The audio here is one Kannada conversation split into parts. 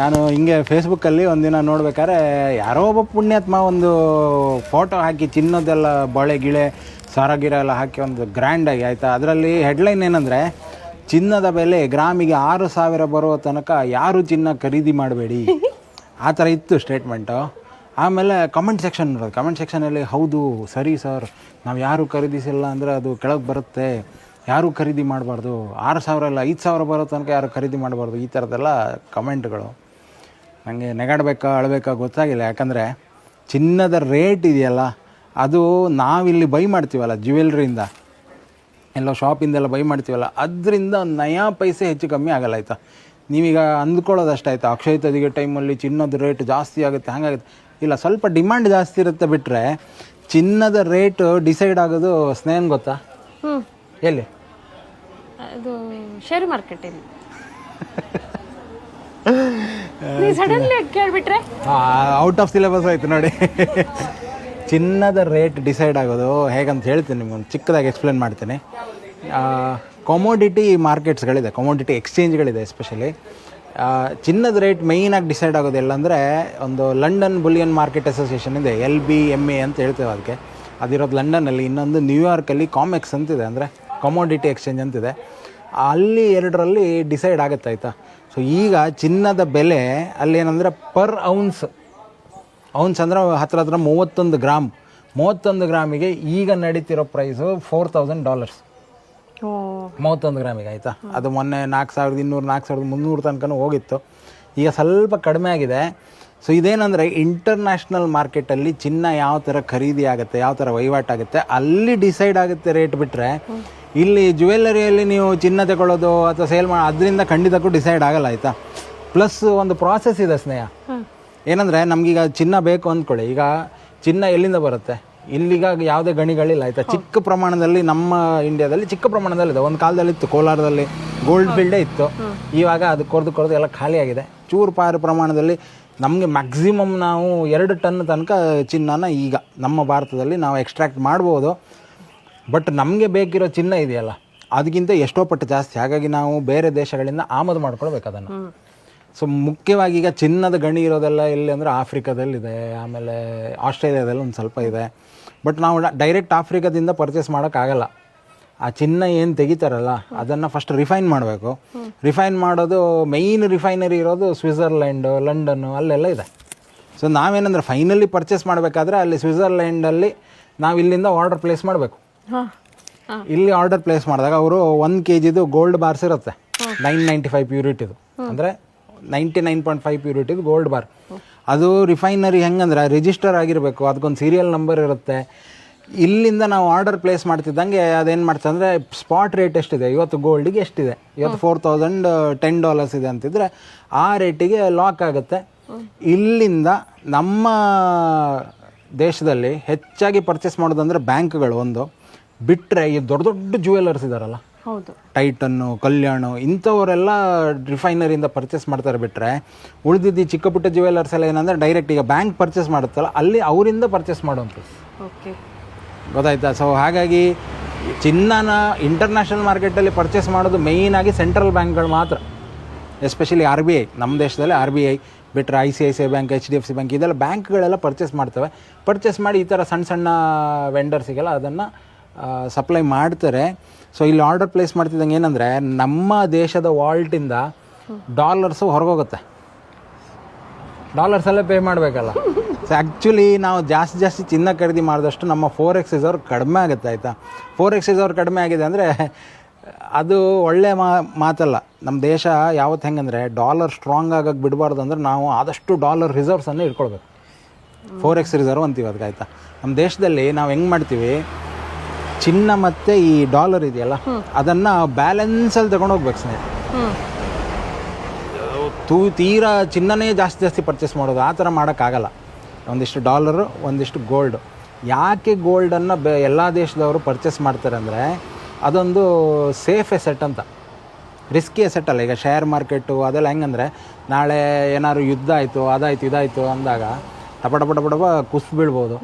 ನಾನು ಹಿಂಗೆ ಫೇಸ್ಬುಕ್ಕಲ್ಲಿ ಒಂದಿನ ನೋಡ್ಬೇಕಾದ್ರೆ ಯಾರೋ ಒಬ್ಬ ಪುಣ್ಯಾತ್ಮ ಒಂದು ಫೋಟೋ ಹಾಕಿ ತಿನ್ನೋದೆಲ್ಲ ಬಳೆ ಗಿಳೆ, ಸಾರ ಗಿರ ಎಲ್ಲ ಹಾಕಿ ಒಂದು ಗ್ರ್ಯಾಂಡಾಗಿ ಆಯಿತಾ? ಅದರಲ್ಲಿ ಹೆಡ್ಲೈನ್ ಏನಂದರೆ, ಚಿನ್ನದ ಬೆಲೆ ಗ್ರಾಮಿಗೆ ಆರು ಸಾವಿರ ಬರುವ ತನಕ ಯಾರು ಚಿನ್ನ ಖರೀದಿ ಮಾಡಬೇಡಿ? ಆ ಥರ ಇತ್ತು ಸ್ಟೇಟ್ಮೆಂಟು ಆಮೇಲೆ ಕಮೆಂಟ್ ಸೆಕ್ಷನ್ ನೋಡೋದು ಕಮೆಂಟ್ ಸೆಕ್ಷನಲ್ಲಿ ಹೌದು, ಸರಿ ಸರ್ ನಾವು ಯಾರು ಖರೀದಿಸಿಲ್ಲ ಅಂದರೆ ಅದು ಕೆಳಗೆ ಬರುತ್ತೆ. ಯಾರೂ ಖರೀದಿ ಮಾಡಬಾರ್ದು? ಆರು ಸಾವಿರ ಇಲ್ಲ, ಐದು ಸಾವಿರ ಬರೋ ತನಕ ಯಾರು ಖರೀದಿ ಮಾಡಬಾರ್ದು? ಈ ಥರದ್ದೆಲ್ಲ ಕಮೆಂಟ್ಗಳು ನನಗೆ ನೆಗಾಡಬೇಕಾ ಅಳಬೇಕಾ ಗೊತ್ತಾಗಿಲ್ಲ. ಯಾಕಂದರೆ ಚಿನ್ನದ ರೇಟ್ ಇದೆಯಲ್ಲ ಅದು ನಾವಿಲ್ಲಿ ಬೈ ಮಾಡ್ತೀವಲ್ಲ ಜ್ಯುವೆಲ್ರಿಯಿಂದ ಎಲ್ಲ ಶಾಪಿಂದೆಲ್ಲ ಬೈ ಮಾಡ್ತೀವಲ್ಲ ಅದರಿಂದ ನಯಾ ಪೈಸೆ ಹೆಚ್ಚು ಕಮ್ಮಿ ಆಗಲ್ಲ ಆಯಿತಾ? ನೀವೀಗ ಅಂದ್ಕೊಳ್ಳೋದಷ್ಟು ಆಯಿತಾ ಅಕ್ಷಯ ತದಿಗೆ ಟೈಮಲ್ಲಿ ಚಿನ್ನದ ರೇಟ್ ಜಾಸ್ತಿ ಆಗುತ್ತೆ ಹಾಗಾಗುತ್ತೆ. ಇಲ್ಲ ಸ್ವಲ್ಪ ಡಿಮ್ಯಾಂಡ್ ಜಾಸ್ತಿ ಇರುತ್ತೆ ಬಿಟ್ಟರೆ ಚಿನ್ನದ ರೇಟ್ ಡಿಸೈಡ್ ಆಗೋದು ಸ್ನೇಹನ್ ಗೊತ್ತಾ? ಹ್ಞೂ ಎಲ್ಲಿ? ಅದು ಶೇರ್ ಮಾರ್ಕೆಟಲ್ಲಿ ಔಟ್ ಆಫ್ ಸಿಲೆಬಸ್ ಆಯ್ತು ನೋಡಿ. ಚಿನ್ನದ ರೇಟ್ ಡಿಸೈಡ್ ಆಗೋದು ಹೇಗಂತ ಹೇಳ್ತೀನಿ ನಿಮ್ಗೊಂದು ಚಿಕ್ಕದಾಗಿ ಎಕ್ಸ್ಪ್ಲೇನ್ ಮಾಡ್ತೀನಿ. ಕಾಮೋಡಿಟಿ ಮಾರ್ಕೆಟ್ಸ್ಗಳಿದೆ ಕಮೋಡಿಟಿ ಎಕ್ಸ್ಚೇಂಜ್ಗಳಿದೆ ಎಸ್ಪೆಷಲಿ ಚಿನ್ನದ ರೇಟ್ ಮೇಯ್ನಾಗಿ ಡಿಸೈಡ್ ಆಗೋದು ಎಲ್ಲಂದರೆ ಒಂದು ಲಂಡನ್ ಬುಲಿಯನ್ ಮಾರ್ಕೆಟ್ ಅಸೋಸಿಯೇಷನ್ ಇದೆ ಎಲ್ ಬಿ ಎಂ ಎ ಅಂತ ಹೇಳ್ತೇವೆ ಅದಕ್ಕೆ. ಅದಿರೋದು ಲಂಡನಲ್ಲಿ ಇನ್ನೊಂದು ನ್ಯೂಯಾರ್ಕಲ್ಲಿ ಕಾಮೆಕ್ಸ್ ಅಂತಿದೆ, ಅಂದರೆ ಕಮೋಡಿಟಿ ಎಕ್ಸ್ಚೇಂಜ್ ಅಂತಿದೆ. ಅಲ್ಲಿ ಎರಡರಲ್ಲಿ ಡಿಸೈಡ್ ಆಗುತ್ತೆ, ಆಯಿತಾ? ಸೊ ಈಗ ಚಿನ್ನದ ಬೆಲೆ ಅಲ್ಲಿ ಏನಂದರೆ ಪರ್ ಔನ್ಸ್ ಔನ್ಸ್ ಅಂದರೆ ಹತ್ರ ಹತ್ರ ಮೂವತ್ತೊಂದು ಗ್ರಾಮ್ ಮೂವತ್ತೊಂದು ಗ್ರಾಮಿಗೆ ಈಗ ನಡೀತಿರೋ ಪ್ರೈಸು ಫೋರ್ ತೌಸಂಡ್ ಡಾಲರ್ಸ್ ಮೂವತ್ತೊಂದು ಗ್ರಾಮಿಗೆ ಆಯಿತಾ? ಅದು ಮೊನ್ನೆ ನಾಲ್ಕು ಸಾವಿರದ ಇನ್ನೂರು ನಾಲ್ಕು ಸಾವಿರದ ಮುನ್ನೂರು ತನಕನೂ ಹೋಗಿತ್ತು. ಈಗ ಸ್ವಲ್ಪ ಕಡಿಮೆ ಆಗಿದೆ. ಸೊ ಇದೇನಂದರೆ ಇಂಟರ್ನ್ಯಾಷನಲ್ ಮಾರ್ಕೆಟಲ್ಲಿ ಚಿನ್ನ ಯಾವ ಥರ ಖರೀದಿ ಆಗುತ್ತೆ ಯಾವ ಥರ ವಹಿವಾಟಾಗುತ್ತೆ ಅಲ್ಲಿ ಡಿಸೈಡ್ ಆಗುತ್ತೆ ರೇಟ್ ಬಿಟ್ಟರೆ ಇಲ್ಲಿ ಜ್ಯುವೆಲ್ಲರಿಯಲ್ಲಿ ನೀವು ಚಿನ್ನ ತಗೊಳ್ಳೋದು ಅಥವಾ ಸೇಲ್ ಮಾಡಿ ಅದರಿಂದ ಖಂಡಿತಕ್ಕೂ ಡಿಸೈಡ್ ಆಗಲ್ಲ ಆಯಿತಾ? ಪ್ಲಸ್ ಒಂದು ಪ್ರಾಸೆಸ್ ಇದೆ ಸ್ನೇಹ. ಏನಂದರೆ ನಮಗೀಗ ಚಿನ್ನ ಬೇಕು ಅಂದ್ಕೊಳ್ಳಿ. ಈಗ ಚಿನ್ನ ಎಲ್ಲಿಂದ ಬರುತ್ತೆ? ಇಲ್ಲಿಗ ಯಾವುದೇ ಗಣಿಗಳಿಲ್ಲ ಆಯಿತಾ? ಚಿಕ್ಕ ಪ್ರಮಾಣದಲ್ಲಿ ನಮ್ಮ ಇಂಡಿಯಾದಲ್ಲಿ ಚಿಕ್ಕ ಪ್ರಮಾಣದಲ್ಲಿ ಇದೆ ಒಂದು ಕಾಲದಲ್ಲಿ ಇತ್ತು ಕೋಲಾರದಲ್ಲಿ ಗೋಲ್ಡ್ ಫೀಲ್ಡೇ ಇತ್ತು. ಇವಾಗ ಅದು ಕೊರೆದು ಕೊರೆದು ಎಲ್ಲ ಖಾಲಿಯಾಗಿದೆ ಚೂರು ಪಾರು ಪ್ರಮಾಣದಲ್ಲಿ ನಮಗೆ ಮ್ಯಾಕ್ಸಿಮಮ್ ನಾವು ಎರಡು ಟನ್ ತನಕ ಚಿನ್ನನ ಈಗ ನಮ್ಮ ಭಾರತದಲ್ಲಿ ನಾವು ಎಕ್ಸ್ಟ್ರಾಕ್ಟ್ ಮಾಡ್ಬೋದು. ಬಟ್ ನಮಗೆ ಬೇಕಿರೋ ಚಿನ್ನ ಇದೆಯಲ್ಲ ಅದಕ್ಕಿಂತ ಎಷ್ಟೋ ಪಟ್ಟು ಜಾಸ್ತಿ. ಹಾಗಾಗಿ ನಾವು ಬೇರೆ ದೇಶಗಳಿಂದ ಆಮದು ಮಾಡ್ಕೊಳ್ಬೇಕು ಅದನ್ನು. ಸೊ ಮುಖ್ಯವಾಗಿ ಈಗ ಚಿನ್ನದ ಗಣಿ ಇರೋದೆಲ್ಲ ಎಲ್ಲಿ ಅಂದರೆ ಆಫ್ರಿಕಾದಲ್ಲಿದೆ ಆಮೇಲೆ ಆಸ್ಟ್ರೇಲಿಯಾದಲ್ಲಿ ಒಂದು ಸ್ವಲ್ಪ ಇದೆ. ಬಟ್ ನಾವು ಡೈರೆಕ್ಟ್ ಆಫ್ರಿಕಾದಿಂದ ಪರ್ಚೇಸ್ ಮಾಡೋಕ್ಕಾಗಲ್ಲ. ಆ ಚಿನ್ನ ಏನು ತೆಗಿತಾರಲ್ಲ ಅದನ್ನು ಫಸ್ಟ್ ರಿಫೈನ್ ಮಾಡಬೇಕು. ರಿಫೈನ್ ಮಾಡೋದು ಮೇಯ್ನ್ ರಿಫೈನರಿ ಇರೋದು ಸ್ವಿಟ್ಜರ್ಲ್ಯಾಂಡು ಲಂಡನ್ನು ಅಲ್ಲೆಲ್ಲ ಇದೆ. ಸೊ ನಾವೇನಂದ್ರೆ ಫೈನಲಿ ಪರ್ಚೇಸ್ ಮಾಡಬೇಕಾದ್ರೆ ಅಲ್ಲಿ ಸ್ವಿಟ್ಜರ್ಲ್ಯಾಂಡಲ್ಲಿ ನಾವು ಇಲ್ಲಿಂದ ಆರ್ಡರ್ ಪ್ಲೇಸ್ ಮಾಡಬೇಕು. ಇಲ್ಲಿ ಆರ್ಡರ್ ಪ್ಲೇಸ್ ಮಾಡಿದಾಗ ಅವರು ಒಂದು ಕೆ ಜಿದು ಗೋಲ್ಡ್ ಬಾರ್ಸ್ ಇರುತ್ತೆ ನೈನ್ ನೈಂಟಿ ಫೈವ್ ಪ್ಯೂರಿಟಿದು ಅಂದರೆ ನೈಂಟಿ ನೈನ್ ಪಾಯಿಂಟ್ ಫೈವ್ ಪ್ಯೂರಿಟಿದು ಗೋಲ್ಡ್ ಬಾರ್ ಅದು ರಿಫೈನರಿ ಹೆಂಗಂದ್ರೆ ರಿಜಿಸ್ಟರ್ ಆಗಿರಬೇಕು. ಅದಕ್ಕೊಂದು ಸೀರಿಯಲ್ ನಂಬರ್ ಇರುತ್ತೆ. ಇಲ್ಲಿಂದ ನಾವು ಆರ್ಡರ್ ಪ್ಲೇಸ್ ಮಾಡ್ತಿದ್ದಂಗೆ ಅದೇನು ಮಾಡ್ತದೆ ಅಂದರೆ ಸ್ಪಾಟ್ ರೇಟ್ ಎಷ್ಟಿದೆ? ಇವತ್ತು ಗೋಲ್ಡಿಗೆ ಎಷ್ಟಿದೆ? ಇವತ್ತು ಫೋರ್ ತೌಸಂಡ್ ಟೆನ್ ಡಾಲರ್ಸ್ ಇದೆ ಅಂತಿದ್ರೆ ಆ ರೇಟಿಗೆ ಲಾಕ್ ಆಗುತ್ತೆ. ಇಲ್ಲಿಂದ ನಮ್ಮ ದೇಶದಲ್ಲಿ ಹೆಚ್ಚಾಗಿ ಪರ್ಚೇಸ್ ಮಾಡೋದಂದ್ರೆ ಬ್ಯಾಂಕ್ಗಳು ಒಂದು. ಬಿಟ್ಟರೆ ಈ ದೊಡ್ಡ ದೊಡ್ಡ ಜ್ಯುವೆಲರ್ಸ್ ಇದಾರಲ್ಲ? ಹೌದು. ಟೈಟನ್ನು ಕಲ್ಯಾಣ ಇಂಥವರೆಲ್ಲ ರಿಫೈನರಿಯಿಂದ ಪರ್ಚೇಸ್ ಮಾಡ್ತಾರೆ ಬಿಟ್ಟರೆ ಉಳಿದಿದ್ದು ಚಿಕ್ಕ ಪುಟ್ಟ ಜ್ಯುವೆಲರ್ಸ್ ಎಲ್ಲ ಏನಂದರೆ ಡೈರೆಕ್ಟ್ ಈಗ ಬ್ಯಾಂಕ್ ಪರ್ಚೇಸ್ ಮಾಡುತ್ತಲ್ಲ ಅಲ್ಲಿ ಅವರಿಂದ ಪರ್ಚೇಸ್ ಮಾಡುವಂಥದ್ದು. ಓಕೆ ಗೊತ್ತಾಯ್ತಾ? ಸೊ ಹಾಗಾಗಿ ಚಿನ್ನನ ಇಂಟರ್ನ್ಯಾಷನಲ್ ಮಾರ್ಕೆಟಲ್ಲಿ ಪರ್ಚೇಸ್ ಮಾಡೋದು ಮೇಯ್ನಾಗಿ ಸೆಂಟ್ರಲ್ ಬ್ಯಾಂಕ್ಗಳು ಮಾತ್ರ. ಎಸ್ಪೆಷಲಿ ಆರ್ ಬಿ ಐ ನಮ್ಮ ದೇಶದಲ್ಲಿ ಆರ್ ಬಿ ಐ ಬಿಟ್ಟರೆ I C I C I bank H D F C bank ಇದೆಲ್ಲ ಬ್ಯಾಂಕ್ಗಳೆಲ್ಲ ಪರ್ಚೇಸ್ ಮಾಡ್ತವೆ. ಪರ್ಚೇಸ್ ಮಾಡಿ ಈ ಥರ ಸಣ್ಣ ಸಣ್ಣ ವೆಂಡರ್ಸಿಗೆಲ್ಲ ಅದನ್ನು ಸಪ್ಲೈ ಮಾಡ್ತಾರೆ. ಸೊ ಇಲ್ಲಿ ಆರ್ಡರ್ ಪ್ಲೇಸ್ ಮಾಡ್ತಿದ್ದಂಗೆ ಏನಂದರೆ, ನಮ್ಮ ದೇಶದ ವಾಲ್ಟಿಂದ ಡಾಲರ್ಸು ಹೊರಗೋಗುತ್ತೆ. ಡಾಲರ್ಸಲ್ಲೇ ಪೇ ಮಾಡಬೇಕಲ್ಲ. ಸೊ ಆ್ಯಕ್ಚುಲಿ ನಾವು ಜಾಸ್ತಿ ಜಾಸ್ತಿ ಚಿನ್ನ ಖರೀದಿ ಮಾಡಿದಷ್ಟು ನಮ್ಮ ಫೋರ್ ಅವ್ರು ಕಡಿಮೆ ಆಗುತ್ತೆ, ಆಯಿತಾ? ಫೋರ್ ಎಕ್ಸ್ ಅವ್ರು ಕಡಿಮೆ ಆಗಿದೆ ಅಂದರೆ, ಅದು ಒಳ್ಳೆ ಮಾ, ಮಾತಲ್ಲ. ನಮ್ಮ ದೇಶ ಯಾವತ್ತು ಹೆಂಗಂದರೆ ಡಾಲರ್ ಸ್ಟ್ರಾಂಗ್ ಆಗಕ್ಕೆ ಬಿಡಬಾರ್ದು ಅಂದ್ರೆ ನಾವು ಆದಷ್ಟು ಡಾಲರ್ ರಿಸರ್ವ್ಸನ್ನು ಇಟ್ಕೊಳ್ಬೇಕು. ಫೋರ್ ಎಕ್ಸ್ ರಿಸರ್ವ್ ಅಂತೀವಿ ಅದಕ್ಕೆ ಆಯಿತಾ ನಮ್ಮ ದೇಶದಲ್ಲಿ ನಾವು ಹೆಂಗೆ ಮಾಡ್ತೀವಿ ಚಿನ್ನ ಮತ್ತು ಈ ಡಾಲರ್ ಇದೆಯಲ್ಲ ಅದನ್ನು ಬ್ಯಾಲೆನ್ಸಲ್ಲಿ ತಗೊಂಡೋಗ್ಬೇಕು ಹೋಗ್ಬೇಕು ಹ್ಞೂ ತೂ ತೀರಾ ಚಿನ್ನನೇ ಜಾಸ್ತಿ ಜಾಸ್ತಿ ಪರ್ಚೇಸ್ ಮಾಡೋದು ಆ ಥರ ಮಾಡೋಕ್ಕಾಗಲ್ಲ. ಒಂದಿಷ್ಟು ಡಾಲರು ಒಂದಿಷ್ಟು ಗೋಲ್ಡು ಯಾಕೆ ಗೋಲ್ಡನ್ನು ಬೆ ಎಲ್ಲ ದೇಶದವರು ಪರ್ಚೇಸ್ ಮಾಡ್ತಾರೆ ಅಂದರೆ ಅದೊಂದು ಸೇಫ್ ಎಸೆಟ್ ಅಂತ. ರಿಸ್ಕಿ ಎಸೆಟ್ ಅಲ್ಲ. ಈಗ ಶೇರ್ ಮಾರ್ಕೆಟು ಅದೆಲ್ಲ ಹೆಂಗಂದರೆ ನಾಳೆ ಏನಾದ್ರು ಯುದ್ಧ ಆಯಿತು ಅದಾಯ್ತು ಇದಾಯಿತು ಅಂದಾಗ ಟಪ ಟಪ ಟಪ ಟಪ ಕುಸ್ತು ಬೀಳ್ಬೋದು.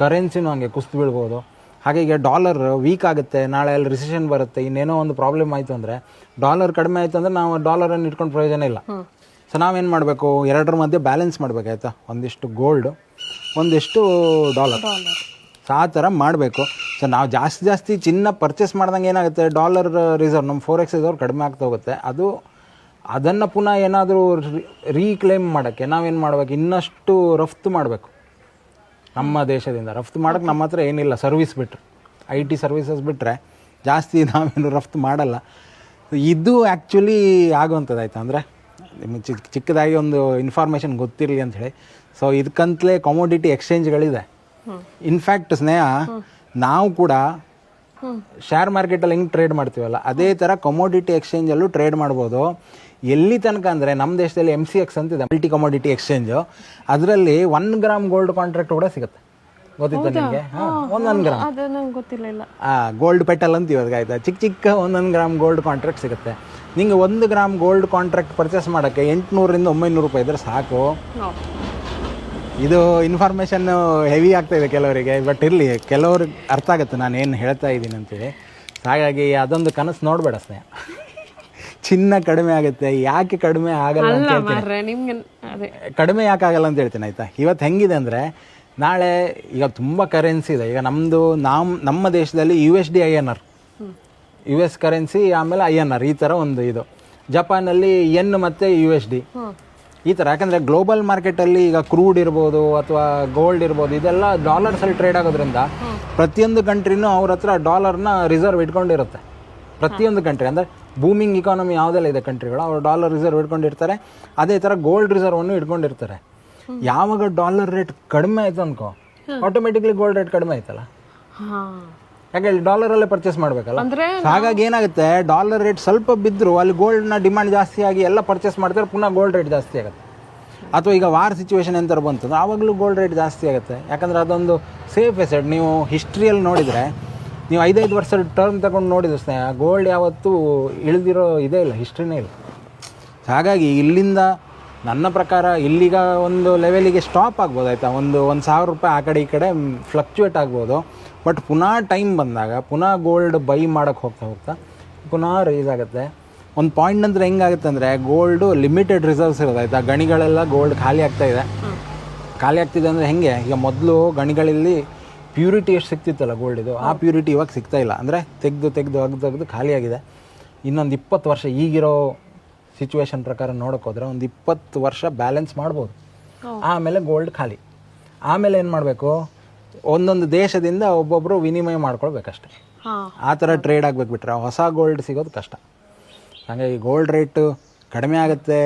ಕರೆನ್ಸಿನೂ ಹಂಗೆ ಕುಸ್ತು ಬೀಳ್ಬೋದು. ಹಾಗೆ ಈಗ ಡಾಲರ್ ವೀಕ್ ಆಗುತ್ತೆ ನಾಳೆ ಅಲ್ಲಿ ರಿಸೆಷನ್ ಬರುತ್ತೆ ಇನ್ನೇನೋ ಒಂದು ಪ್ರಾಬ್ಲಮ್ ಆಯಿತು ಅಂದರೆ ಡಾಲರ್ ಕಡಿಮೆ ಆಯಿತು ಅಂದರೆ ನಾವು ಡಾಲರನ್ನು ಇಟ್ಕೊಂಡು ಪ್ರಯೋಜನ ಇಲ್ಲ. ಸೊ ನಾವೇನು ಮಾಡಬೇಕು? ಎರಡರ ಮಧ್ಯೆ ಬ್ಯಾಲೆನ್ಸ್ ಮಾಡಬೇಕಾಯ್ತಾ ಒಂದಿಷ್ಟು ಗೋಲ್ಡು ಒಂದಿಷ್ಟು ಡಾಲರ್ ಡಾಲರ್ ಸೊ ಆ ಥರ ಮಾಡಬೇಕು. ಸೊ ನಾವು ಜಾಸ್ತಿ ಜಾಸ್ತಿ ಚಿನ್ನ ಪರ್ಚೇಸ್ ಮಾಡ್ದಂಗೆ ಏನಾಗುತ್ತೆ? ಡಾಲರ್ ರಿಸರ್ವ್ ನಮ್ಮ ಫೋರ್ ಎಕ್ಸ್ ರಿಸರ್ವ್ ಕಡಿಮೆ ಆಗ್ತಾ ಹೋಗುತ್ತೆ. ಅದು ಅದನ್ನು ಪುನಃ ಏನಾದರೂ ರೀಕ್ಲೇಮ್ ಮಾಡೋಕ್ಕೆ ನಾವೇನು ಮಾಡ್ಬೇಕು? ಇನ್ನಷ್ಟು ರಫ್ತು ಮಾಡಬೇಕು. ನಮ್ಮ ದೇಶದಿಂದ ರಫ್ತು ಮಾಡೋಕ್ಕೆ ನಮ್ಮ ಹತ್ರ ಏನಿಲ್ಲ ಸರ್ವಿಸ್ ಬಿಟ್ಟರೆ ಐ ಟಿ ಸರ್ವಿಸಸ್ ಬಿಟ್ಟರೆ ಜಾಸ್ತಿ ನಾವೇನು ರಫ್ತು ಮಾಡಲ್ಲ. ಇದು ಆ್ಯಕ್ಚುಲಿ ಆಗುವಂಥದ್ದು ಆಯ್ತಾ ಅಂದರೆ ಚಿಕ್ಕ ಚಿಕ್ಕದಾಗಿ ಒಂದು ಇನ್ಫಾರ್ಮೇಷನ್ ಗೊತ್ತಿರಲಿ ಅಂತ ಸೊ ಇದಕ್ಕಂತಲೇ ಕಮೋಡಿಟಿ ಎಕ್ಸ್ಚೇಂಜ್ಗಳಿದೆ ಇನ್ಫ್ಯಾಕ್ಟ್ ಸ್ನೇಹ, ನಾವು ಕೂಡ ಶೇರ್ ಮಾರ್ಕೆಟಲ್ಲಿ ಹೆಂಗೆ ಟ್ರೇಡ್ ಮಾಡ್ತೀವಲ್ಲ, ಅದೇ ಥರ ಕಮೋಡಿಟಿ ಎಕ್ಸ್ಚೇಂಜಲ್ಲೂ ಟ್ರೇಡ್ ಮಾಡ್ಬೋದು. ಎಲ್ಲಿ ತನಕ ಅಂದರೆ ನಮ್ಮ ದೇಶದಲ್ಲಿ ಎಂ ಸಿ ಎಕ್ಸ್ ಅಂತಿದೆ ಮಲ್ಟಿ ಕಮೋಡಿಟಿ ಎಕ್ಸ್ಚೇಂಜು ಅದರಲ್ಲಿ ಒನ್ ಗ್ರಾಮ್ ಗೋಲ್ಡ್ ಕಾಂಟ್ರಾಕ್ಟ್ ಕೂಡ ಸಿಗುತ್ತೆ. ಗೊತ್ತಿತ್ತು ನಿಮಗೆ? ಒಂದೊಂದು ಗ್ರಾಮ್ ಗೊತ್ತಿರಲಿಲ್ಲ ಗೋಲ್ಡ್ ಪೆಟಲ್ ಅಂತ ಅದಕ್ಕೆ ಆಯ್ತಾ? ಚಿಕ್ಕ ಚಿಕ್ಕ ಒಂದೊಂದು ಗ್ರಾಮ್ ಗೋಲ್ಡ್ ಕಾಂಟ್ರಾಕ್ಟ್ ಸಿಗುತ್ತೆ. ನಿಮಗೆ ಒಂದು ಗ್ರಾಮ್ ಗೋಲ್ಡ್ ಕಾಂಟ್ರಾಕ್ಟ್ ಪರ್ಚೇಸ್ ಮಾಡೋಕ್ಕೆ ಎಂಟುನೂರಿಂದ ಒಂಬೈನೂರು ರೂಪಾಯಿ ಇದ್ರೆ ಸಾಕು. ಇದು ಇನ್ಫಾರ್ಮೇಷನ್ ಹೆವಿ ಆಗ್ತಾ ಇದೆ ಕೆಲವರಿಗೆ ಬಟ್ ಇರಲಿ ಕೆಲವ್ರಿಗೆ ಅರ್ಥ ಆಗುತ್ತೆ. ನಾನು ಏನು ಹೇಳ್ತಾ ಇದ್ದೀನಿ ಅಂತೇಳಿ ಹಾಗಾಗಿ ಅದೊಂದು ಕನಸು ನೋಡಬೇಡ ಸ್ನೇಹ. ಚಿನ್ನ ಕಡಿಮೆ ಆಗುತ್ತೆ. ಯಾಕೆ ಕಡಿಮೆ ಆಗಲ್ಲ ಅಂತ ಹೇಳ್ತೀನಿ. ನಿಮ್ಗೆ ಅದೇ. ಕಡಿಮೆ ಯಾಕೆ ಆಗಲ್ಲ ಅಂತ ಹೇಳ್ತೀನಿ ಆಯ್ತಾ? ಇವತ್ತು ಹೆಂಗಿದೆ ಅಂದರೆ ನಾಳೆ ಈಗ ತುಂಬ ಕರೆನ್ಸಿ ಇದೆ. ಈಗ ನಮ್ಮದು ನಮ್ಮ ನಮ್ಮ ದೇಶದಲ್ಲಿ U S D I N R U S currency ಆಮೇಲೆ ಐ ಎನ್ ಆರ್ ಈ ಥರ ಒಂದು ಇದು. ಜಪಾನಲ್ಲಿ ಎನ್ ಮತ್ತು ಯು ಎಸ್ ಡಿ ಈ ಥರ ಯಾಕಂದರೆ ಗ್ಲೋಬಲ್ ಮಾರ್ಕೆಟಲ್ಲಿ ಈಗ ಕ್ರೂಡ್ ಇರ್ಬೋದು ಅಥವಾ ಗೋಲ್ಡ್ ಇರ್ಬೋದು ಇದೆಲ್ಲ ಡಾಲರ್ಸಲ್ಲಿ ಟ್ರೇಡ್ ಆಗೋದ್ರಿಂದ ಪ್ರತಿಯೊಂದು ಕಂಟ್ರಿನೂ ಅವ್ರ ಹತ್ರ ಡಾಲರ್ನ ರಿಸರ್ವ್ ಇಟ್ಕೊಂಡಿರುತ್ತೆ. ಪ್ರತಿಯೊಂದು ಕಂಟ್ರಿ ಅಂದರೆ ಬೂಮಿಂಗ್ ಇಕಾನಮಿ ಯಾವುದೆಲ್ಲ ಇದೆ ಕಂಟ್ರಿಗಳು ಅವರು ಡಾಲರ್ ರಿಸರ್ವ್ ಇಟ್ಕೊಂಡಿರ್ತಾರೆ. ಅದೇ ಥರ ಗೋಲ್ಡ್ ರಿಸರ್ವನ್ನು ಇಟ್ಕೊಂಡಿರ್ತಾರೆ. ಯಾವಾಗ ಡಾಲರ್ ರೇಟ್ ಕಡಿಮೆ ಆಯ್ತು ಅನ್ಕೋ ಆಟೋಮೆಟಿಕ್ಲಿ ಗೋಲ್ಡ್ ರೇಟ್ ಕಡಿಮೆ ಆಯ್ತಲ್ಲ. ಹಾ. ಡಾಲರ್ ಡಾಲರಲ್ಲೇ ಪರ್ಚೇಸ್ ಮಾಡಬೇಕಲ್ಲ? ಅಂದ್ರೆ ಹಾಗಾಗಿ ಏನಾಗುತ್ತೆ ಡಾಲರ್ ರೇಟ್ ಸ್ವಲ್ಪ ಬಿದ್ದರೂ ಅಲ್ಲಿ ಗೋಲ್ಡ್ನ ಡಿಮಾಂಡ್ ಜಾಸ್ತಿ ಆಗಿ ಎಲ್ಲ ಪರ್ಚೇಸ್ ಮಾಡ್ತಾರೆ ಪುನಃ ಗೋಲ್ಡ್ ರೇಟ್ ಜಾಸ್ತಿ ಆಗುತ್ತೆ. ಅಥವಾ ಈಗ ವಾರ್ ಸಿಚುವೇಶನ್ ಎಂತ ಬಂತು ಆವಾಗಲೂ ಗೋಲ್ಡ್ ರೇಟ್ ಜಾಸ್ತಿ ಆಗುತ್ತೆ. ಯಾಕಂದರೆ ಅದೊಂದು ಸೇಫ್ ಎಸೆಡ್ ನೀವು ಹಿಸ್ಟ್ರಿಯಲ್ಲಿ ನೋಡಿದರೆ ನೀವು ಐದೈದು ವರ್ಷ ಟರ್ಮ್ ತಗೊಂಡು ನೋಡಿದ್ರು ಸ್ನೇಹ ಗೋಲ್ಡ್ ಯಾವತ್ತೂ ಇಳಿದಿರೋ ಇದೇ ಇಲ್ಲ ಹಿಸ್ಟ್ರಿನೇ ಇಲ್ಲ. ಹಾಗಾಗಿ ಇಲ್ಲಿಂದ ನನ್ನ ಪ್ರಕಾರ ಇಲ್ಲಿಗ ಒಂದು ಲೆವೆಲಿಗೆ ಸ್ಟಾಪ್ ಆಗ್ಬೋದು ಆಯಿತಾ? ಒಂದು ಒಂದು ಸಾವಿರ ರೂಪಾಯಿ ಆ ಕಡೆ ಈ ಕಡೆ ಫ್ಲಕ್ಚುಯೇಟ್ ಆಗ್ಬೋದು. ಬಟ್ ಪುನಃ ಟೈಮ್ ಬಂದಾಗ ಪುನಃ ಗೋಲ್ಡ್ ಬೈ ಮಾಡೋಕ್ಕೆ ಹೋಗ್ತಾ ಹೋಗ್ತಾ ಪುನಃ ರೈಸ್ ಆಗುತ್ತೆ. ಒಂದು ಪಾಯಿಂಟ್ ನಂತರ ಹೆಂಗಾಗುತ್ತೆ ಅಂದರೆ ಗೋಲ್ಡು ಲಿಮಿಟೆಡ್ ರಿಸರ್ವ್ಸ್ ಇರೋದು ಆಯಿತಾ? ಗಣಿಗಳೆಲ್ಲ ಗೋಲ್ಡ್ ಖಾಲಿ ಆಗ್ತಾ ಇದೆ. ಖಾಲಿ ಆಗ್ತಿದೆ ಅಂದರೆ ಹೆಂಗೆ? ಈಗ ಮೊದಲು ಗಣಿಗಳಲ್ಲಿ ಪ್ಯೂರಿಟಿ ಎಷ್ಟು ಸಿಗ್ತಿತ್ತಲ್ಲ ಗೋಲ್ಡ್ ಇದು ಆ ಪ್ಯೂರಿಟಿ ಇವಾಗ ಸಿಗ್ತಾ ಇಲ್ಲ. ಅಂದರೆ ತೆಗೆದು ತೆಗೆದು ಅಗ್ದು ತೆಗೆದು ಖಾಲಿಯಾಗಿದೆ ಇನ್ನೊಂದು ಇಪ್ಪತ್ತು ವರ್ಷ ಈಗಿರೋ ಸಿಚುವೇಶನ್ ಪ್ರಕಾರ ನೋಡೋಕೆ ಹೋದ್ರೆ ಒಂದು ಇಪ್ಪತ್ತು ವರ್ಷ ಬ್ಯಾಲೆನ್ಸ್ ಮಾಡ್ಬೋದು. ಆಮೇಲೆ ಗೋಲ್ಡ್ ಖಾಲಿ. ಆಮೇಲೆ ಏನು ಮಾಡಬೇಕು? ಒಂದೊಂದು ದೇಶದಿಂದ ಒಬ್ಬೊಬ್ಬರು ವಿನಿಮಯ ಮಾಡ್ಕೊಳ್ಬೇಕಷ್ಟೆ. ಆ ಥರ ಟ್ರೇಡ್ ಆಗ್ಬೇಕು ಬಿಟ್ರೆ ಹೊಸ ಗೋಲ್ಡ್ ಸಿಗೋದು ಕಷ್ಟ. ಹಾಗಾಗಿ ಗೋಲ್ಡ್ ರೇಟು ಕಡಿಮೆ ಆಗುತ್ತೆ.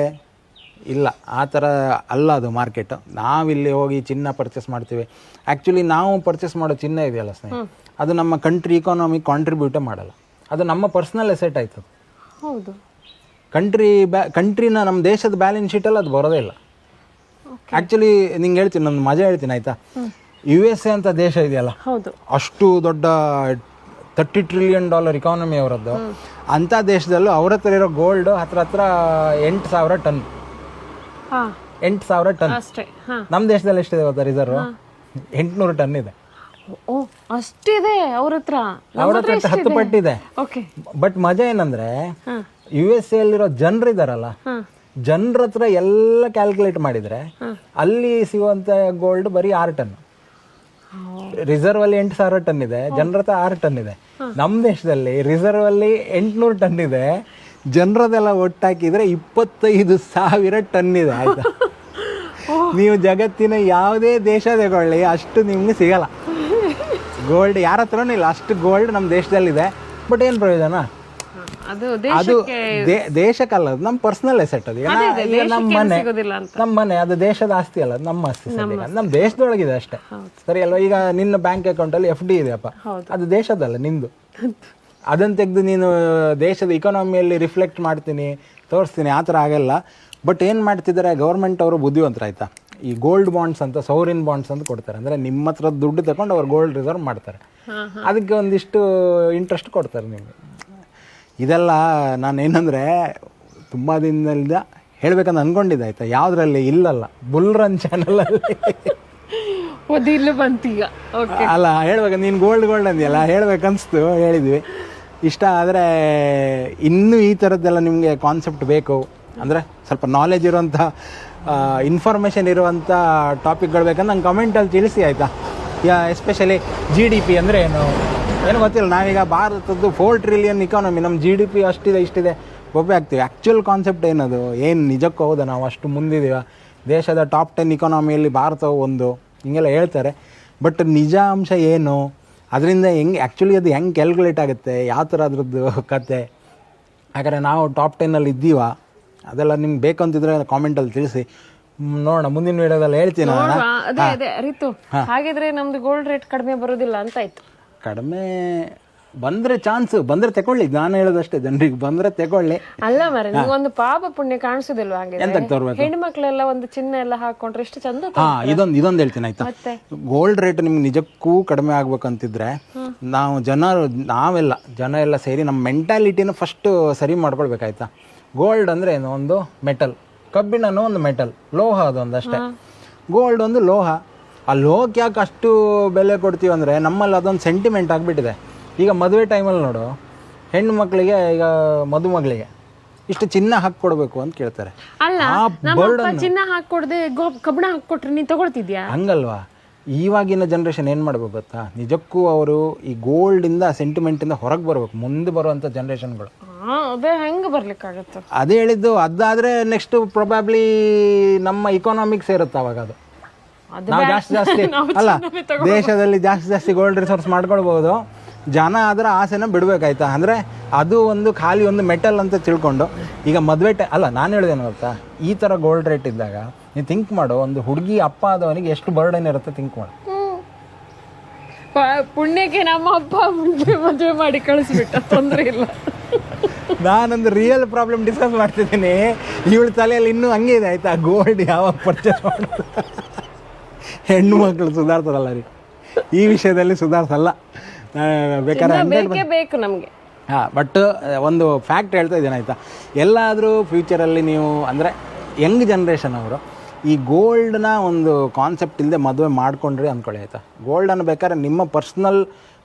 ಇಲ್ಲ ಆ ಥರ ಅಲ್ಲ ಅದು ಮಾರ್ಕೆಟ್. ನಾವಿಲ್ಲಿ ಹೋಗಿ ಚಿನ್ನ ಪರ್ಚೇಸ್ ಮಾಡ್ತೀವಿ. ಆ್ಯಕ್ಚುಲಿ ನಾವು ಪರ್ಚೇಸ್ ಮಾಡೋ ಚಿನ್ನ ಇದೆಯಲ್ಲ ಸ್ನೇಹ? ಅದು ನಮ್ಮ ಕಂಟ್ರಿ ಇಕಾನಮಿಗೆ ಕಾಂಟ್ರಿಬ್ಯೂಟೇ ಮಾಡಲ್ಲ. ಅದು ನಮ್ಮ ಪರ್ಸ್ನಲ್ ಎಸೆಟ್ ಆಯ್ತದೆ. ಹೌದು. ಕಂಟ್ರಿ ಬ್ಯಾ ಕಂಟ್ರಿನ ನಮ್ಮ ದೇಶದ ಬ್ಯಾಲೆನ್ಸ್ ಶೀಟಲ್ಲಿ ಅದು ಬರೋದೇ ಇಲ್ಲ. ಆ್ಯಕ್ಚುಲಿ ನಿಂಗೆ ಹೇಳ್ತೀನಿ ನನ್ನ ಮಜಾ ಹೇಳ್ತೀನಿ ಆಯಿತಾ? ಯು ಎಸ್ ಎ ಅಂತ ದೇಶ ಇದೆಯಲ್ಲ? ಹೌದು. ಅಷ್ಟು ದೊಡ್ಡ ತರ್ಟಿ ಟ್ರಿಲಿಯನ್ ಡಾಲರ್ ಇಕಾನಮಿ ಅವರದ್ದು. ಅಂಥ ದೇಶದಲ್ಲೂ ಅವ್ರ ಹತ್ರ ಇರೋ ಗೋಲ್ಡ್ ಹತ್ರ ಹತ್ರ ಎಂಟು ಸಾವಿರ ಟನ್. ಎಂಟು ಸಾವಿರ ಟನ್. ಅಷ್ಟೇ ನಮ್ಮ ದೇಶದಲ್ಲಿ ಎಷ್ಟಿದೆ ಗೊತ್ತಾ ರಿಸರ್ವ್ ಎಂಟುನೂರು ಟನ್ ಇದೆ. ಓ ಅಷ್ಟಿದೆ ಅವ್ರ ಹತ್ರ? ಅವ್ರ ಹತ್ರ ಹತ್ತು ಪಟ್ಟಿದೆ? ಓಕೆ. ಬಟ್ ಮಜಾ ಏನಂದ್ರೆ ಯು ಎಸ್ ಎಲ್ಲಿರೋ ಜನರು ಇದಾರಲ್ಲ ಜನರ ಹತ್ರ ಎಲ್ಲ ಕ್ಯಾಲ್ಕುಲೇಟ್ ಮಾಡಿದ್ರೆ ಅಲ್ಲಿ ಸಿಗುವಂತ ಗೋಲ್ಡ್ ಬರೀ ಆರು ಟನ್. ರಿಸರ್ವ್ ಅಲ್ಲಿ ಎಂಟು ಸಾವಿರ ಟನ್ ಇದೆ ಜನರ ಹತ್ರ ಆರು ಟನ್ ಇದೆ. ನಮ್ಮ ದೇಶದಲ್ಲಿ ರಿಸರ್ವ್ ಅಲ್ಲಿ ಎಂಟುನೂರು ಟನ್ ಇದೆ. ಜನರದೆಲ್ಲ ಒಟ್ಟಾಕಿದ್ರೆ ಇಪ್ಪತ್ತೈದು ಸಾವಿರ ಟನ್ ಇದೆ ಆಯ್ತಾ? ನೀವು ಜಗತ್ತಿನ ಯಾವುದೇ ದೇಶ ತಗೊಳ್ಳಿ ಅಷ್ಟು ನಿಮ್ಗೆ ಸಿಗಲ್ಲ. ಗೋಲ್ಡ್ ಯಾರ ಹತ್ರನೂ ಇಲ್ಲ ಅಷ್ಟು ಗೋಲ್ಡ್ ನಮ್ಮ ದೇಶದಲ್ಲಿದೆ. ಬಟ್ ಏನು ಪ್ರಯೋಜನ? ಅದು ದೇಶಕ್ಕಲ್ಲ ನಮ್ಮ ಪರ್ಸನಲ್ ಎಸೆಟ್ ಅದು. ನಮ್ಮ ಮನೆ ನಮ್ಮ ಮನೆ ಅದು ದೇಶದ ಆಸ್ತಿ ಅಲ್ಲ ನಮ್ಮ ಆಸ್ತಿ. ನಮ್ಮ ದೇಶದೊಳಗಿದೆ ಅಷ್ಟೇ. ಸರಿ ಅಲ್ವಾ ಈಗ ನಿನ್ನ ಬ್ಯಾಂಕ್ ಅಕೌಂಟ್ ಅಲ್ಲಿ ಎಫ್ ಡಿ ಇದೆಯಪ್ಪ. ಅದು ದೇಶದಲ್ಲ ನಿಂದು. ಅದನ್ನ ತೆಗೆದು ನೀನು ದೇಶದ ಇಕಾನಮಿಯಲ್ಲಿ ರಿಫ್ಲೆಕ್ಟ್ ಮಾಡ್ತೀನಿ ತೋರಿಸ್ತೀನಿ ಆ ಥರ ಆಗಲ್ಲ ಬಟ್ ಏನು ಮಾಡ್ತಿದ್ದಾರೆ? ಗೌರ್ಮೆಂಟ್ ಅವರು ಬುದ್ಧಿವಂತರಾಯ್ತಾ? ಈ ಗೋಲ್ಡ್ ಬಾಂಡ್ಸ್ ಅಂತ ಸೌರಿನ್ ಬಾಂಡ್ಸ್ ಅಂತ ಕೊಡ್ತಾರೆ. ಅಂದರೆ ನಿಮ್ಮ ಹತ್ರ ದುಡ್ಡು ತಗೊಂಡು ಅವ್ರು ಗೋಲ್ಡ್ ರಿಸರ್ವ್ ಮಾಡ್ತಾರೆ. ಅದಕ್ಕೆ ಒಂದಿಷ್ಟು ಇಂಟ್ರೆಸ್ಟ್ ಕೊಡ್ತಾರೆ ನಿಮಗೆ. ಇದೆಲ್ಲ ನಾನು ಏನಂದರೆ ತುಂಬ ದಿನದಿಂದ ಹೇಳ್ಬೇಕಂತ ಅಂದ್ಕೊಂಡಿದ್ದೆ ಆಯ್ತಾ? ಯಾವುದ್ರಲ್ಲಿ? ಇಲ್ಲಲ್ಲ. ಬುಲ್ ರನ್ ಚಾನಲಲ್ಲಿ ಓಕೆ ಅಲ್ಲ ಹೇಳ್ಬೇಕು. ನೀನು ಗೋಲ್ಡ್ ಗೋಲ್ಡ್ ಅಂದಿಯಲ್ಲ ಹೇಳ್ಬೇಕನ್ಸ್ತು ಹೇಳಿದ್ವಿ. ಇಷ್ಟ ಆದರೆ ಇನ್ನೂ ಈ ಥರದ್ದೆಲ್ಲ ನಿಮಗೆ ಕಾನ್ಸೆಪ್ಟ್ ಬೇಕು. ಅಂದರೆ ಸ್ವಲ್ಪ ನಾಲೆಜ್ ಇರುವಂಥ ಇನ್ಫಾರ್ಮೇಷನ್ ಇರುವಂಥ ಟಾಪಿಕ್ಗಳು ಬೇಕಂದ್ರೆ ನಂಗೆ ಕಮೆಂಟಲ್ಲಿ ತಿಳಿಸಿ, ಆಯಿತಾ? Yeah especially G D P ಅಂದರೆ ಏನು? ಏನು ಗೊತ್ತಿಲ್ಲ, ನಾವೀಗ ಭಾರತದ್ದು ಫೋರ್ ಟ್ರಿಲಿಯನ್ ಇಕಾನಮಿ ನಮ್ಮ ಜಿ ಡಿ ಪಿ ಅಷ್ಟಿದೆ, ಇಷ್ಟಿದೆ. ಒಬ್ಬೆ ಆಗ್ತೀವಿ. ಆ್ಯಕ್ಚುಯಲ್ ಕಾನ್ಸೆಪ್ಟ್ ಏನದು? ಏನು ನಿಜಕ್ಕೂ ಹೌದಾ? ನಾವು ಅಷ್ಟು ಮುಂದಿದ್ದೀವ ದೇಶದ ಟಾಪ್ ಟೆನ್ ಇಕಾನಮಿಯಲ್ಲಿ ಭಾರತವು ಒಂದು. ಹಿಂಗೆಲ್ಲ ಹೇಳ್ತಾರೆ. ಬಟ್ ನಿಜ ಅಂಶ ಏನು? ಅದರಿಂದ ಹೆಂಗೆ ಆ್ಯಕ್ಚುಲಿ ಅದು ಹೆಂಗೆ ಕ್ಯಾಲ್ಕುಲೇಟ್ ಆಗುತ್ತೆ ಯಾವ ಥರ ಅದ್ರದ್ದು ಕತೆ. ಯಾಕಂದರೆ ನಾವು ಟಾಪ್ ಟೆನ್ನಲ್ಲಿ ಇದ್ದೀವ? ಅದೆಲ್ಲ ನಿಮ್ಗೆ ಬೇಕು ಅಂತಿದ್ರೆ ಕಾಮೆಂಟಲ್ಲಿ ತಿಳಿಸಿ. ನೋಡೋಣ ಮುಂದಿನ ವಿಡಿಯೋದಲ್ಲಿ ಹೇಳ್ತೀನಿ ಅದೇ ಅದೇ ರಿತು ಹಾಗಿದ್ರೆ ನಮ್ದು ಗೋಲ್ಡ್ ರೇಟ್ ಕಡಿಮೆ ಬರೋದಿಲ್ಲ ಅಂತ ಆಯ್ತು. ಕಡಿಮೆ ಬಂದರೆ ಚಾನ್ಸ್ ಬಂದ್ರೆ ತಗೊಳ್ಳಿ ನಾನು ಹೇಳೋದಷ್ಟೇ ಜನರಿಗೆ ಬಂದ್ರೆ ತಗೊಳ್ಳಿ ಅಲ್ಲ ಮರೆ ಒಂದು ಪಾಪ ಪುಣ್ಯ ಕಾಣಿಸುದಿಲ್ವಾ ಹಾಗೆ ತೋರ್ಬೇಕು ಹೆಣ್ಮಕ್ಳೆಲ್ಲ ಒಂದು ಚಿನ್ನ ಎಲ್ಲ ಹಾಕೊಂಡ್ರೆ ಎಷ್ಟು ಚಂದ ಹಾ ಇದೊಂದು ಇದೊಂದು ಹೇಳ್ತೀನಿ ಆಯ್ತಾ? ಗೋಲ್ಡ್ ರೇಟ್ ನಿಮ್ಗೆ ನಿಜಕ್ಕೂ ಕಡಿಮೆ ಆಗ್ಬೇಕಂತಿದ್ರೆ ನಾವು ಜನ ನಾವೆಲ್ಲ ಜನ ಎಲ್ಲ ಸೇರಿ ನಮ್ಮ ಮೆಂಟಾಲಿಟಿನ ಫಸ್ಟ್ ಸರಿ ಮಾಡ್ಕೊಳ್ಬೇಕಾಯ್ತಾ ಗೋಲ್ಡ್ ಅಂದ್ರೆ ಏನು? ಒಂದು ಮೆಟಲ್ ಕಬ್ಬಿಣನೂ ಒಂದು ಮೆಟಲ್ ಲೋಹ ಅದೊಂದು ಅಷ್ಟೇ. ಗೋಲ್ಡ್ ಒಂದು ಲೋಹ. ಆ ಲೋಹಕ್ಕೆ ಯಾಕೆ ಅಷ್ಟು ಬೆಲೆ ಕೊಡ್ತೀವಿ ಅಂದರೆ ನಮ್ಮಲ್ಲಿ ಅದೊಂದು ಸೆಂಟಿಮೆಂಟ್ ಆಗಿಬಿಟ್ಟಿದೆ. ಈಗ ಮದುವೆ ಟೈಮಲ್ಲಿ ನೋಡು ಹೆಣ್ಣು ಮಕ್ಕಳಿಗೆ ಈಗ ಮದುಮಗಳಿಗೆ ಇಷ್ಟು ಚಿನ್ನ ಹಾಕಿ ಕೊಡಬೇಕು ಅಂತ ಕೇಳ್ತಾರೆ. ಅಲ್ಲ ಆ ಚಿನ್ನ ಹಾಕೊಡದೆ ಕಬ್ಬಣ ಹಾಕೊಟ್ರೆ ನೀನ್ ತಗೊಳ್ತಿದ್ಯಾ? ಹಂಗಲ್ವಾ? ಇವಾಗಿನ ಜನ್ರೇಷನ್ ಏನು ಮಾಡ್ಬೇಕು ಗೊತ್ತಾ? ನಿಜಕ್ಕೂ ಅವರು ಈ ಗೋಲ್ಡಿಂದ ಸೆಂಟಿಮೆಂಟಿಂದ ಹೊರಗೆ ಬರ್ಬೇಕು ಮುಂದೆ ಬರುವಂಥ ಜನ್ರೇಷನ್ಗಳು ಹಾ ಅದೇ ಹೆಂಗೆ ಬರ್ಲಿಕ್ಕಾಗತ್ತ? ಅದೇ ಹೇಳಿದ್ದು ಅದಾದರೆ ನೆಕ್ಸ್ಟ್ ಪ್ರೊಬ್ಯಾಬ್ಲಿ ನಮ್ಮ ಇಕಾನಮಿಕ್ ಇರುತ್ತೆ ಅವಾಗ ಅದು. ಅದು ನಾವು ಜಾಸ್ತಿ ಜಾಸ್ತಿ ಅಲ್ಲ ದೇಶದಲ್ಲಿ ಜಾಸ್ತಿ ಜಾಸ್ತಿ ಗೋಲ್ಡ್ ರಿಸೋರ್ಸ್ ಮಾಡ್ಕೊಳ್ಬೋದು. ಜನ ಅದರ ಆಸೆನ ಬಿಡ್ಬೇಕಾಯ್ತಾ? ಅಂದರೆ ಅದು ಒಂದು ಖಾಲಿ ಒಂದು ಮೆಟಲ್ ಅಂತ ತಿಳ್ಕೊಂಡು ಈಗ ಮದುವೆ ಟೈ ಅಲ್ಲ ನಾನು ಹೇಳಿದೇನು ಗೊತ್ತಾ? ಈ ಥರ ಗೋಲ್ಡ್ ರೇಟ್ ಇದ್ದಾಗ ನೀವು ಥಿಂಕ್ ಮಾಡು ಒಂದು ಹುಡುಗಿ ಅಪ್ಪ ಆದವನಿಗೆ ಎಷ್ಟು ಬರ್ಡನ್ ಇರುತ್ತೆ ಥಿಂಕ್ ಮಾಡು. ಪುಣ್ಯಕ್ಕೆ ನಮ್ಮ ಅಪ್ಪ ಮುಂದೆ ಮದುವೆ ಮಾಡಿ ಕಳಿಸ್ಬಿಟ್ಟ ತೊಂದರೆ ಇಲ್ಲ. ನಾನೊಂದು ರಿಯಲ್ ಪ್ರಾಬ್ಲಮ್ ಡಿಸ್ಕಸ್ ಮಾಡ್ತಿದ್ದೀನಿ. ಇವಳ ತಲೆಯಲ್ಲಿ ಇನ್ನೂ ಹಂಗೆ ಇದೆ ಆಯ್ತಾ? ಗೋಲ್ಡ್ ಯಾವಾಗ ಪರ್ಚೇಸ್ ಮಾಡ ಹೆಣ್ಣು ಮಕ್ಕಳು ಸುಧಾರಿಸಲ್ಲ ರೀ. ಈ ವಿಷಯದಲ್ಲಿ ಸುಧಾರಿಸಲ್ಲ ಬೇಕಾದ್ರೆ ಚಿನ್ನ ಹಂಡ್ರೆಡ್ ಬೇಕೇ ಬೇಕು ನಮ್ಗೆ. ಹಾಂ ಬಟ್ ಒಂದು ಫ್ಯಾಕ್ಟ್ ಹೇಳ್ತಾ ಇದ್ದೇನೆ ಆಯಿತಾ? ಎಲ್ಲಾದರೂ ಫ್ಯೂಚರಲ್ಲಿ ನೀವು ಅಂದರೆ ಯಂಗ್ ಜನ್ರೇಷನ್ ಅವರು ಈ ಗೋಲ್ಡ್ನ ಒಂದು ಕಾನ್ಸೆಪ್ಟ್ ಇಲ್ಲದೆ ಮದುವೆ ಮಾಡ್ಕೊಂಡ್ರಿ ಅಂದ್ಕೊಳ್ಳಿ ಆಯಿತಾ? ಗೋಲ್ಡನ್ನು ಬೇಕಾದ್ರೆ ನಿಮ್ಮ ಪರ್ಸ್ನಲ್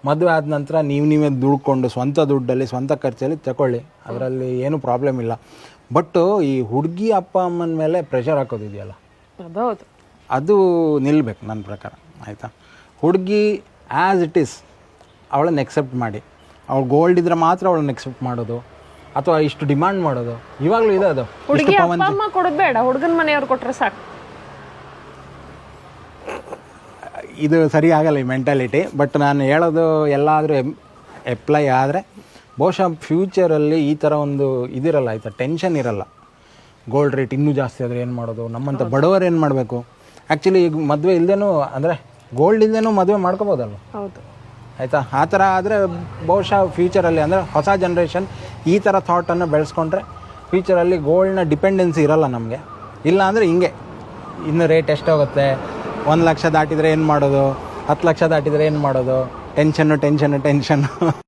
ಮದುವೆ ಆದ ನಂತರ ನೀವು ನೀವೇ ದುಡ್ಕೊಂಡು ಸ್ವಂತ ದುಡ್ಡಲ್ಲಿ ಸ್ವಂತ ಖರ್ಚಲ್ಲಿ ತಗೊಳ್ಳಿ ಅದರಲ್ಲಿ ಏನು ಪ್ರಾಬ್ಲಮ್ ಇಲ್ಲ. ಬಟ್ ಈ ಹುಡುಗಿ ಅಪ್ಪ ಅಮ್ಮನ ಮೇಲೆ ಪ್ರೆಷರ್ ಹಾಕೋದಿದೆಯಲ್ಲ? ಅದು ನಿಲ್ಬೇಕು ನನ್ನ ಪ್ರಕಾರ ಆಯಿತಾ? ಹುಡುಗಿ ಆ್ಯಸ್ ಇಟ್ ಈಸ್ ಅವಳನ್ನ ಎಕ್ಸೆಪ್ಟ್ ಮಾಡಿ. ಅವಳು ಗೋಲ್ಡ್ ಇದ್ರೆ ಮಾತ್ರ ಅವಳನ್ನ ಎಕ್ಸೆಪ್ಟ್ ಮಾಡೋದು. ಅಥವಾ ಇಷ್ಟು ಡಿಮಾಂಡ್ ಮಾಡೋದು. ಇವಾಗಲೂ ಇದೆ ಅದು. ಹುಡುಗಿ ಅಪ್ಪ ಅಮ್ಮ ಕೊಡೋದ್ ಬೇಡ. ಹುಡುಗನ ಮನೆಯವ್ರು ಕೊಟ್ಟರೆ ಸಾಕು. ಇದು ಸರಿ ಆಗಲ್ಲ ಈ ಮೆಂಟಾಲಿಟಿ ಬಟ್ ನಾನು ಹೇಳೋದು ಎಲ್ಲಾದರೂ ಎಪ್ಲೈ ಆದರೆ ಬಹುಶಃ ಫ್ಯೂಚರಲ್ಲಿ ಈ ಥರ ಒಂದು ಇದಿರಲ್ಲ ಆಯಿತಾ ಟೆನ್ಷನ್ ಇರಲ್ಲ. ಗೋಲ್ಡ್ ರೇಟ್ ಇನ್ನೂ ಜಾಸ್ತಿ ಆದರೆ ಏನು ಮಾಡೋದು? ನಮ್ಮಂಥ ಬಡವರು ಏನು ಮಾಡಬೇಕು? ಆ್ಯಕ್ಚುಲಿ ಈಗ ಮದುವೆ ಇಲ್ಲದೇನೂ ಅಂದರೆ ಗೋಲ್ಡ್ ಇಲ್ಲದೇನೂ ಮದುವೆ ಮಾಡ್ಕೋಬೋದಲ್ವ? ಹೌದು. ಆಯಿತಾ? ಆ ಥರ ಆದರೆ ಬಹುಶಃ ಫ್ಯೂಚರಲ್ಲಿ ಅಂದರೆ ಹೊಸ ಜನ್ರೇಷನ್ ಈ ಥರ ಥಾಟನ್ನು ಬೆಳೆಸ್ಕೊಂಡ್ರೆ ಫ್ಯೂಚರಲ್ಲಿ ಗೋಲ್ಡ್ನ ಡಿಪೆಂಡೆನ್ಸಿ ಇರಲ್ಲ ನಮಗೆ. ಇಲ್ಲ ಅಂದರೆ ಹಿಂಗೆ. ಇನ್ನು ರೇಟ್ ಎಷ್ಟೋಗುತ್ತೆ ಒಂದು ಲಕ್ಷ ದಾಟಿದರೆ ಏನು ಮಾಡೋದು? ಹತ್ತು ಲಕ್ಷ ದಾಟಿದರೆ ಏನು ಮಾಡೋದು? ಟೆನ್ಷನ್ನು ಟೆನ್ಷನ್ನು ಟೆನ್ಷನ್ನು